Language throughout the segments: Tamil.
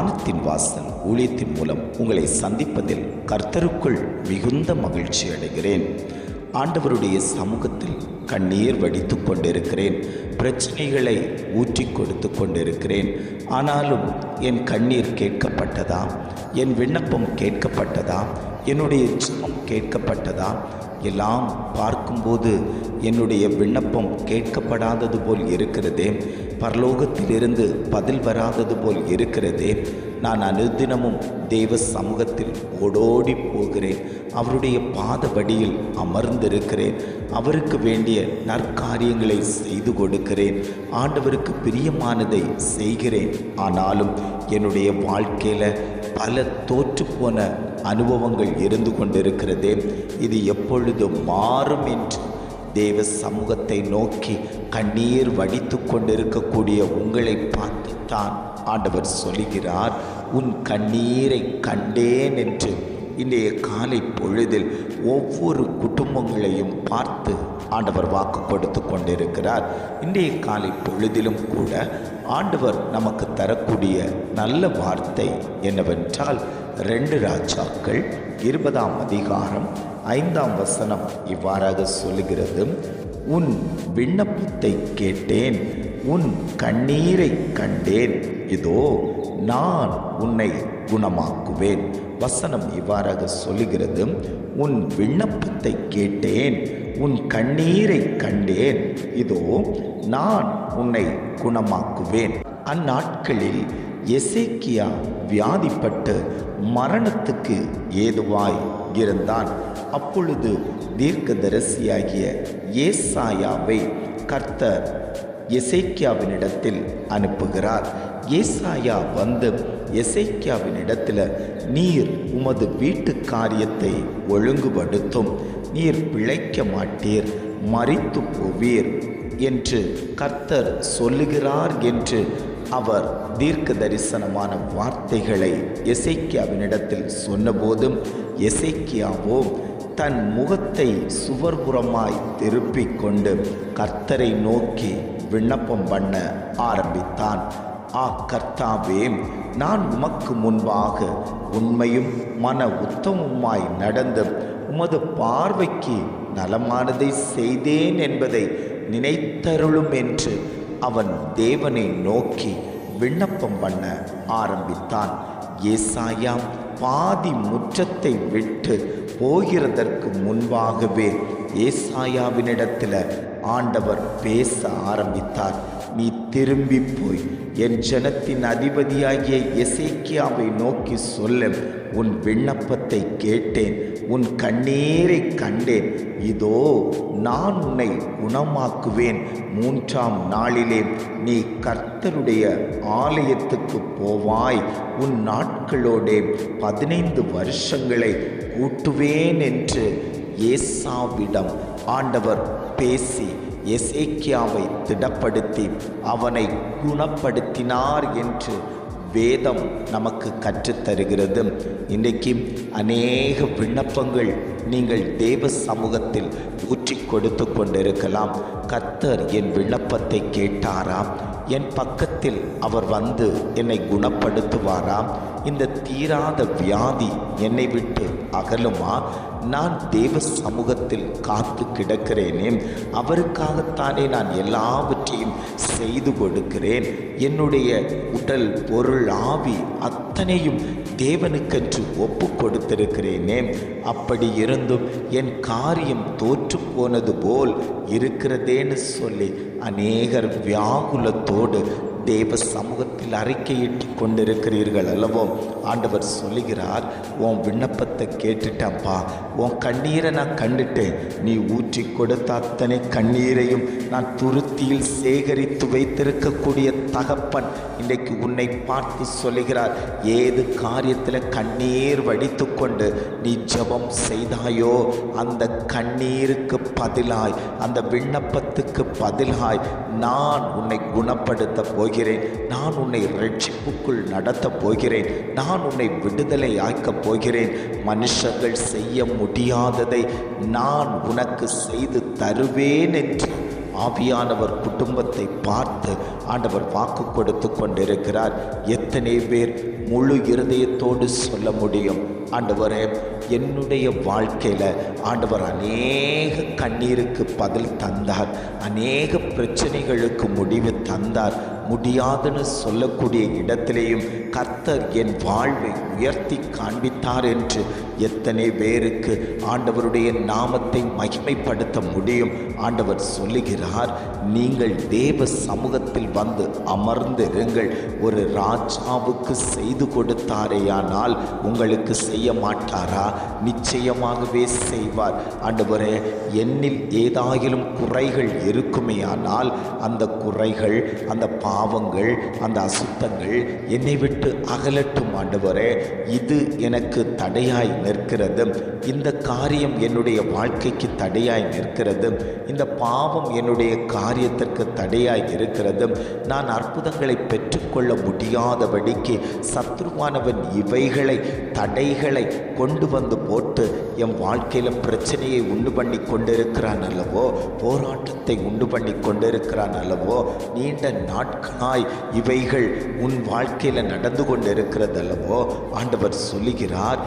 வானத்தின் வாசல் ஊழியத்தின் மூலம் உங்களை சந்திப்பதில் கர்த்தருக்குள் மிகுந்த மகிழ்ச்சி அடைகிறேன். ஆண்டவருடைய சமூகத்தில் கண்ணீர் வடித்து கொண்டிருக்கிறேன். பிரச்சனைகளை ஊற்றி கொடுத்து கொண்டிருக்கிறேன். ஆனாலும் என் கண்ணீர் கேட்கப்பட்டதா? என் விண்ணப்பம் கேட்கப்பட்டதா? என்னுடைய ஜெபம் கேட்கப்பட்டதா? எல்லாம் பார்க்கும்போது என்னுடைய விண்ணப்பம் கேட்கப்படாதது போல் இருக்கிறதே பரலோகத்திலிருந்து பதில் வராதது போல் இருக்கிறதே நான் அனுதினமும் தேவ சமூகத்தில் ஓடோடி போகிறேன். அவருடைய பாதபடியில் அமர்ந்திருக்கிறேன். அவருக்கு வேண்டிய நற்காரியங்களை செய்து கொடுக்கிறேன். ஆண்டவருக்கு பிரியமானதை செய்கிறேன். ஆனாலும் என்னுடைய வாழ்க்கையில் பல தோற்றுப்போன அனுபவங்கள் இருந்து கொண்டிருக்கிறது. இது எப்பொழுது மாறும் என்று தேவ சமூகத்தை நோக்கி கண்ணீர் வடித்து கொண்டிருக்கக்கூடிய உங்களை பார்த்துத்தான் ஆண்டவர் சொல்லுகிறார். உன் கண்ணீரை கண்டேன் என்று இன்றைய காலை பொழுதில் ஒவ்வொரு குடும்பங்களையும் பார்த்து ஆண்டவர் வாக்கு கொடுத்து கொண்டிருக்கிறார். இன்றைய காலை பொழுதிலும் கூட ஆண்டவர் நமக்கு தரக்கூடிய நல்ல வார்த்தை என்னவென்றால் ரெண்டு ராஜாக்கள் இருபதாம் அதிகாரம் ஐந்தாம் வசனம் இவ்வாறாக சொல்லுகிறது. உன் விண்ணப்பத்தை கேட்டேன் உன் கண்ணீரை கண்டேன். இதோ நான் உன்னை குணமாக்குவேன். வசனம் இவ்வாறாக சொல்லுகிறது. உன் விண்ணப்பத்தை கேட்டேன் உன் கண்ணீரை கண்டேன். இதோ நான் உன்னை குணமாக்குவேன். அந்நாட்களில் எசேக்கியா வியாதிப்பட்டு மரணத்துக்கு ஏதுவாய் இருந்தான். அப்பொழுது தீர்க்கதரிசியாகிய ஏசாயாவை கர்த்தர் எசைக்கியாவினிடத்தில் அனுப்புகிறார். ஏசாயா வந்து எசைக்கியாவினிடத்தில் நீர் உமது வீட்டு காரியத்தை ஒழுங்குபடுத்தும். நீர் பிழைக்க மாட்டீர். மறித்து போவீர். என்று கர்த்தர் சொல்லுகிறார் என்று அவர் தீர்க்க தரிசனமான வார்த்தைகளை எசைக்கியாவினிடத்தில் சொன்னபோதும் எசைக்கியாவோ தன் முகத்தை சுவர்புறமாய் திருப்பிக் கொண்டு கர்த்தரை நோக்கி விண்ணப்பம் பண்ண ஆரம்பித்தான். ஆ கர்த்தாவே நான் உமக்கு முன்பாக உண்மையும் மன உத்தமுமாய் நடந்து உமது பார்வைக்கு நலமானதை செய்தேன் என்பதை நினைத்தருளும் என்று அவன் தேவனை நோக்கி விண்ணப்பம் பண்ண ஆரம்பித்தான். ஏசாயா பாதி முற்றத்தை விட்டு போகிறதற்கு முன்பாகவே ஏசாயாவினிடத்தில் ஆண்டவர் பேச ஆரம்பித்தார். நீ திரும்பி போய் என் ஜனத்தின் அதிபதியாகிய எசேக்கியாவை நோக்கி சொல்ல. உன் விண்ணப்பத்தை கேட்டேன். உன் கண்ணீரை கண்டேன். இதோ நான் உன்னை குணமாக்குவேன். மூன்றாம் நாளிலே நீ கர்த்தருடைய ஆலயத்துக்கு போவாய். உன் நாட்களோடே பதினைந்து வருஷங்களை கூட்டுவேன் என்று ஏசாவிடம் ஆண்டவர் பேசி எசேக்கியாவை திடப்படுத்தி அவனை குணப்படுத்தினார் என்று வேதம் நமக்கு கற்றுத்தருகிறது. இன்றைக்கு அநேக விண்ணப்பங்கள் நீங்கள் தேவ சமூகத்தில் ஊற்றி கொடுத்து கொண்டிருக்கலாம். கர்த்தர் என் விண்ணப்பத்தை கேட்டாராம். என் பக்கத்தில் அவர் வந்து என்னை குணப்படுத்துவாராம். இந்த தீராத வியாதி என்னை விட்டு அகலுமா? நான் தேவ சமூகத்தில் காத்து கிடக்கிறேனே. அவருக்காகத்தானே நான் எல்லாவற்றையும் செய்து கொடுக்கிறேன். என்னுடைய உடல் பொருள் ஆவி அத்தனையும் தேவனுக்கென்று ஒப்பு கொடுத்திருக்கிறேனே. அப்படி இருந்தும் என் காரியம் தோற்று போனது போல் இருக்கிறதேன்னு சொல்லி அநேகர் வியாகுலத்தோடு தேவ சமூகத்தில் அறிக்கையிட்டு கொண்டிருக்கிறீர்கள் அல்லவோ? ஆண்டவர் சொல்லுகிறார் உன் விண்ணப்பத்தை கேட்டுட்டப்பா உன் கண்ணீரை நான் கண்டுட்டேன். நீ ஊற்றி கொடுத்த அத்தனை கண்ணீரையும் நான் துருத்தியில் சேகரித்து வைத்திருக்கக்கூடிய தகப்பன் இன்றைக்கு உன்னை பார்த்து சொல்லுகிறார் ஏது காரியத்தில் கண்ணீர் வடித்து கொண்டு நீ ஜெபம் செய்தாயோ? அந்த கண்ணீருக்கு பதிலாய் அந்த விண்ணப்பத்துக்கு பதிலாய் நான் உன்னை குணப்படுத்த போய் போகிறேன். நான் உன்னை ரட்சிப்புக்குள் நடத்தப் போகிறேன். நான் உன்னை விடுதலை ஆக்கப் போகிறேன். மனுஷர்கள் செய்ய முடியாததை நான் உனக்கு செய்து தருவேன் என்று ஆவியானவர் குடும்பத்தை பார்த்து ஆண்டவர் வாக்கு கொடுத்து கொண்டிருக்கிறார். எத்தனை பேர் முழு இருதயத்தோடு சொல்ல முடியும்? ஆண்டவரே என்னுடைய வாழ்க்கையில் ஆண்டவர் அநேக கண்ணீருக்கு பதில் தந்தார். அநேக பிரச்சனைகளுக்கு முடிவு தந்தார். முடியாதுன்னு சொல்லக்கூடிய இடத்திலேயும் கர்த்தர் என் வாழ்வை உயர்த்தி காண்பித்தார் என்று எத்தனை பேருக்கு ஆண்டவருடைய நாமத்தை மகிமைப்படுத்த முடியும் ஆண்டவர் சொல்லுகிறார் நீங்கள் தேவ சமூகத்தில் வந்து அமர்ந்திருங்கள். ஒரு ராஜாவுக்கு செய்து கொடுத்தாரேயானால் உங்களுக்கு செய்ய மாட்டாரா? நிச்சயமாகவே செய்வார். ஆண்டவரே என்னில் ஏதாயிலும் குறைகள் இருக்குமேயானால் அந்த குறைகள் அந்த பா பாவங்கள் அந்த அசுத்தங்கள் என்னை விட்டு அகலட்டும் ஆண்டவரே இது எனக்கு தடையாய் நிற்கிறது. இந்த காரியம் என்னுடைய வாழ்க்கைக்கு தடையாய் நிற்கிறது. இந்த பாவம் என்னுடைய காரியத்திற்கு தடையாய் இருக்கிறது நான் அற்புதங்களை பெற்றுக்கொள்ள முடியாதபடிக்கு சத்ருவானவன் இவைகளை தடைகளை கொண்டு வந்து போட்டு என் வாழ்க்கையில் பிரச்சனையை உண்டு பண்ணி கொண்டிருக்கிறான் அல்லவோ? போராட்டத்தை உண்டு பண்ணி கொண்டிருக்கிறான் அல்லவோ? நீண்ட நாட்களாய் இவைகள் உன் வாழ்க்கையில் நடந்து கொண்டிருக்கிறது அல்லவோ? ஆண்டவர் சொல்லுகிறார்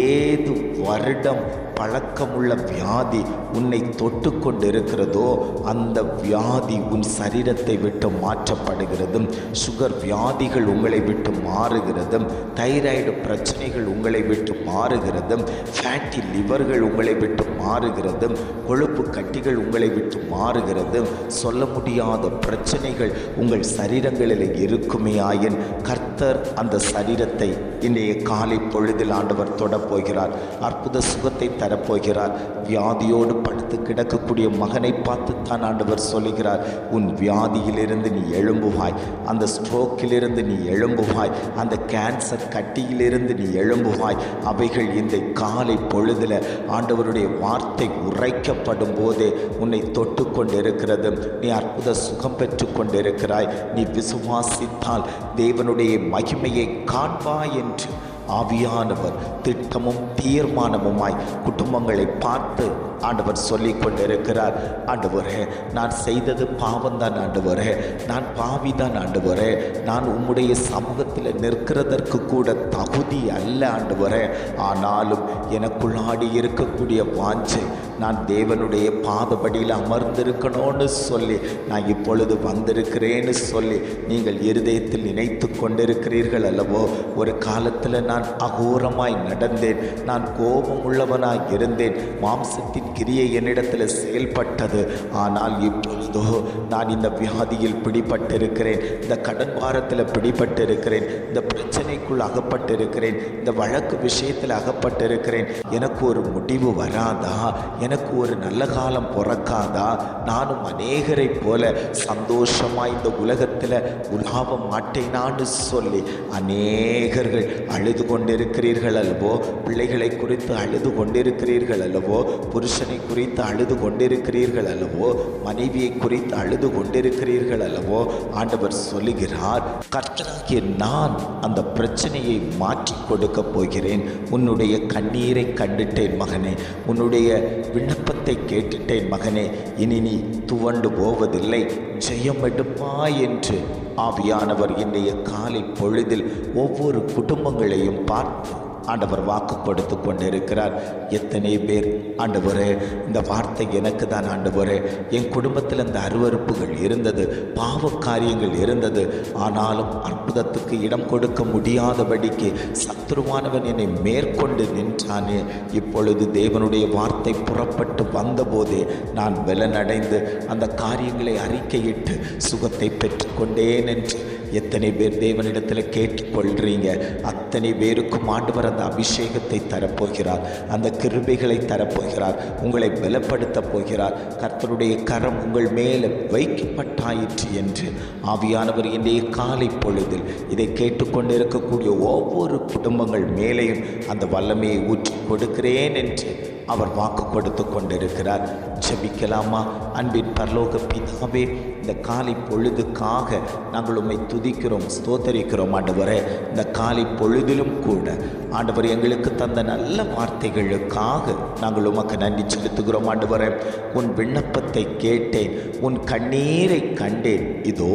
ஏது வருடம் பழக்கமுள்ள வியாதி உன்னை தொட்டு கொண்டிருக்கிறதோ அந்த வியாதி உன் சரீரத்தை விட்டு மாற்றப்படுகிறதும் சுகர் வியாதிகள் உங்களை விட்டு மாறுகிறதும் தைராய்டு பிரச்சனைகள் உங்களை விட்டு மாறுகிறதும் ஃபேட்டி லிவர்கள் உங்களை விட்டு மாறுகிறதும் கொழுப்பு கட்டிகள் உங்களை விட்டு மாறுகிறதும் சொல்ல முடியாத பிரச்சனைகள் உங்கள் சரீரங்களில் இருக்குமே ஆயின் கர்த்தர் அந்த சரீரத்தை இன்றைய காலை பொழுதில் ஆண்டவர் தொடப்போகிறார். அற்புத சுகத்தை தரப்போகிறார். வியாதியோடு படுத்து கிடக்கக்கூடிய மகனை பார்த்து தான் ஆண்டவர் சொல்லுகிறார். உன் வியாதியிலிருந்து நீ எழும்புவாய். அந்த ஸ்ட்ரோக்கிலிருந்து நீ எழும்புவாய். அந்த கேன்சர் கட்டியிலிருந்து நீ எழும்புவாய். அவைகள் இந்த காலை பொழுதில் ஆண்டவருடைய வார்த்தை உரைக்கப்படும் போதே உன்னை தொட்டு கொண்டிருக்கிறது. நீ அற்புத சுகம் பெற்று கொண்டிருக்கிறாய். நீ விசுவாசித்தால் தேவனுடைய மகிமையை காண்பாய் என்று ஆவியானவர் திட்டமும் தீர்மானமுமாய் குடும்பங்களை பார்த்து ஆண்டவர் சொல்லி கொண்டிருக்கிறார் ஆண்டவரே நான் செய்தது பாவம்தான் ஆண்டவரே நான் பாவிதான் ஆண்டவரே நான் உம்முடைய சமூகத்தில் நிற்கிறதற்கு கூட தகுதி அல்ல ஆண்டவரே. ஆனாலும் எனக்குள்ளாடி இருக்கக்கூடிய வாஞ்சை நான் தேவனுடைய பாதபடியில் அமர்ந்திருக்கணும்னு சொல்லி நான் இப்பொழுது வந்திருக்கிறேன்னு சொல்லி நீங்கள் இருதயத்தில் நினைத்து கொண்டிருக்கிறீர்கள் அல்லவோ? ஒரு காலத்தில் நான் அகோரமாய் நடந்தேன். நான் கோபம் உள்ளவனாய் இருந்தேன். மாம்சத்தின் கிரியை என்னிடத்தில் செயல்பட்டது. ஆனால் இப்பொழுதோ நான் இந்த வியாதியில் பிடிபட்டிருக்கிறேன். இந்த கடன் வாரத்தில் பிடிபட்டிருக்கிறேன். இந்த பிரச்சனைக்குள் அகப்பட்டிருக்கிறேன். இந்த வழக்கு விஷயத்தில் அகப்பட்டிருக்கிறேன். எனக்கு ஒரு முடிவு வராதா? எனக்கு ஒரு நல்ல காலம் பிறக்காதா? நானும் அநேகரை போல சந்தோஷமாக இந்த உலகத்தில் உலாவ மாட்டேனான்னு சொல்லி அநேகர்கள் அழுது கொண்டிருக்கிறீர்கள் அல்லவோ? பிள்ளைகளை குறித்து அழுது கொண்டிருக்கிறீர்கள் அல்லவோ? புருஷனை குறித்து அழுது கொண்டிருக்கிறீர்கள் அல்லவோ? மனைவியை குறித்து அழுது கொண்டிருக்கிறீர்கள் அல்லவோ? ஆண்டவர் சொல்லுகிறார் கர்த்தராகிய நான் அந்த பிரச்சனையை மாற்றி கொடுக்க போகிறேன். உன்னுடைய கண்ணீரை கண்டுட்டேன் மகனே. உன்னுடைய விண்ணப்பத்தை கேட்டுட்டேன் மகனே. இனி நீ துவண்டு போவதில்லை. ஜெயம் எடுப்பா என்று ஆவியானவர் இன்றைய காலை பொழுதில் ஒவ்வொரு குடும்பங்களையும் பார்த்து ஆண்டவர் வாக்கு கொடுத்து கொண்டிருக்கிறார் எத்தனை பேர் ஆண்டவரே இந்த வார்த்தை எனக்கு தான் ஆண்டவரே. என் குடும்பத்தில் இந்த அருவறுப்புகள் இருந்தது பாவ காரியங்கள் இருந்தது. ஆனாலும் அற்புதத்துக்கு இடம் கொடுக்க முடியாதபடிக்கு சத்ருவானவன் என்னை மேற்கொண்டு நின்றானே. இப்பொழுது தேவனுடைய வார்த்தை புறப்பட்டு வந்தபோதே நான் வெலனடைந்து அந்த காரியங்களை அறிக்கையிட்டு சுகத்தை பெற்றுக்கொண்டேன் என்று எத்தனை பேர் தேவனிடத்தில் கேட்டுக்கொள்கிறீங்க அத்தனை பேருக்கும் ஆண்டவர் அந்த அபிஷேகத்தை தரப்போகிறார். அந்த கிருபைகளை தரப்போகிறார். உங்களை பலப்படுத்தப் போகிறார். கர்த்தருடைய கரம் உங்கள் மேலே வைக்கப்பட்டாயிற்று என்று. ஆவியானவர் இன்றைய காலை பொழுதில் இதை கேட்டுக்கொண்டிருக்கக்கூடிய ஒவ்வொரு குடும்பங்கள் மேலேயும் அந்த வல்லமையை ஊற்றி கொடுக்கிறேன் என்று அவர் வாக்கு கொடுத்து கொண்டிருக்கிறார். ஜெபிக்கலாமா? அன்பின் பரலோக பிதாவே இந்த காலை பொழுதுக்காக நாங்கள் உம்மை துதிக்கிறோம் ஸ்தோத்தரிக்கிறோம் ஆண்டவரே. இந்த காலை பொழுதிலும் கூட ஆண்டவர் எங்களுக்கு தந்த நல்ல வார்த்தைகளுக்காக நாங்கள் உமக்கு நன்றி செலுத்துகிறோம் ஆண்டவரே. உன் விண்ணப்பத்தை கேட்டேன் உன் கண்ணீரை கண்டேன். இதோ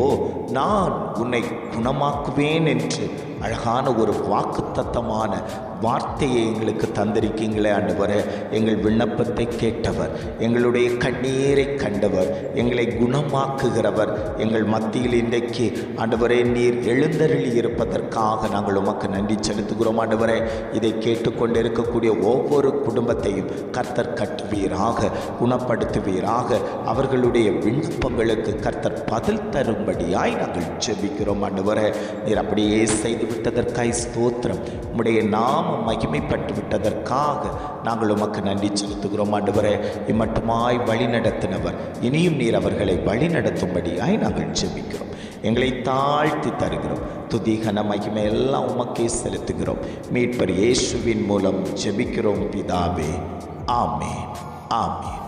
நான் உன்னை குணமாக்குவேன் என்று அழகான ஒரு வாக்குத்தத்தமான வார்த்தையை எங்களுக்கு தந்திருக்கீங்களே ஆண்டவர். எங்கள் விண்ணப்பத்தை கேட்டவர் எங்களுடைய கண்ணீரை கண்டவர் எங்களை குணமாக்குகிறவர். எங்கள் மத்தியில் இன்றைக்கு ஆண்டவரே நீர் எழுந்தருளி இருப்பதற்காக நாங்கள் உமக்கு நன்றி செலுத்துகிறோம் ஆண்டவரே. இதை கேட்டுக்கொண்டிருக்கக்கூடிய ஒவ்வொரு குடும்பத்தையும் கர்த்தர் கட்டுவீராக குணப்படுத்துவீராக. அவர்களுடைய விண்ணப்பங்களுக்கு கர்த்தர் பதில் தரும்படியாய் நாங்கள் செபிக்கிறோம் ஆண்டவரே. நீர் அப்படியே செய்து விட்டதற்காய் ஸ்தோத்திரம். உம்முடைய நாம மகிமைப்பட்டு விட்டதற்காக நாங்கள் உமக்கு நன்றி செலுத்துகிறோம் ஆண்டவரே. இம்மட்டுமாய் வழி நடத்தினவர். இனியும் நீர் அவர்களை வழி நடத்தும்படியாய் நாங்கள் ஜெபிக்கிறோம். எங்களை தாழ்த்தி தருகிறோம். துதிகன மகிமை எல்லாம் உமக்கே செலுத்துகிறோம். மீட்பர் இயேசுவின் மூலம் ஜெபிக்கிறோம் பிதாவே. ஆமே ஆமே